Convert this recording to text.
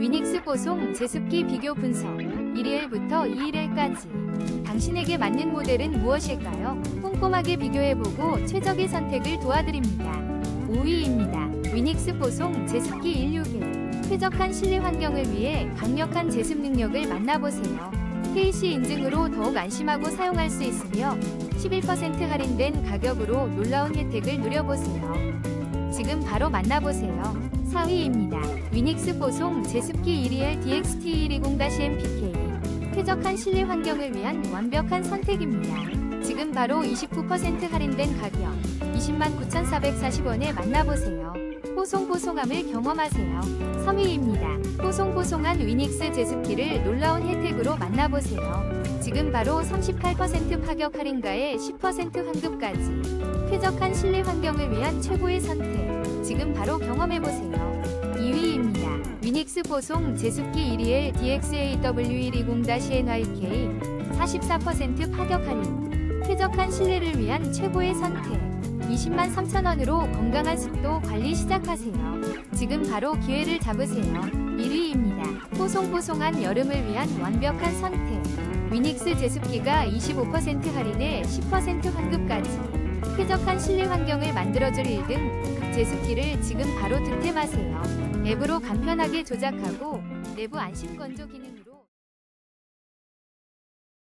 위닉스 보송 제습기 비교 분석 1일부터 2일까지 당신에게 맞는 모델은 무엇일까요? 꼼꼼하게 비교해보고 최적의 선택을 도와드립니다. 5위입니다. 위닉스 보송 제습기 161 쾌적한 실내 환경을 위해 강력한 제습 능력을 만나보세요. KC 인증으로 더욱 안심하고 사용할 수 있으며 11% 할인된 가격으로 놀라운 혜택을 누려보세요. 지금 바로 만나보세요. 4위입니다. 위닉스 보송 제습기 121 DXT120-MPK 쾌적한 실내 환경을 위한 완벽한 선택입니다. 지금 바로 29% 할인된 가격 209,440원에 만나보세요. 뽀송뽀송함을 경험하세요. 3위입니다. 뽀송뽀송한 위닉스 제습기를 놀라운 혜택으로 만나보세요. 지금 바로 38% 파격 할인가에 10% 환급까지 쾌적한 실내 환경을 위한 최고의 선택 지금 바로 경험해보세요. 2위입니다. 위닉스 보송 제습기 1위의 DXAW120-NYK 44% 파격 할인 쾌적한 실내를 위한 최고의 선택 20만 3천원으로 건강한 습도 관리 시작하세요. 지금 바로 기회를 잡으세요. 1위입니다. 뽀송뽀송한 여름을 위한 완벽한 선택 위닉스 제습기가 25% 할인에 10% 환급까지 쾌적한 실내 환경을 만들어줄 1등 제습기를 지금 바로 득템하세요. 앱으로 간편하게 조작하고 내부 안심 건조 기능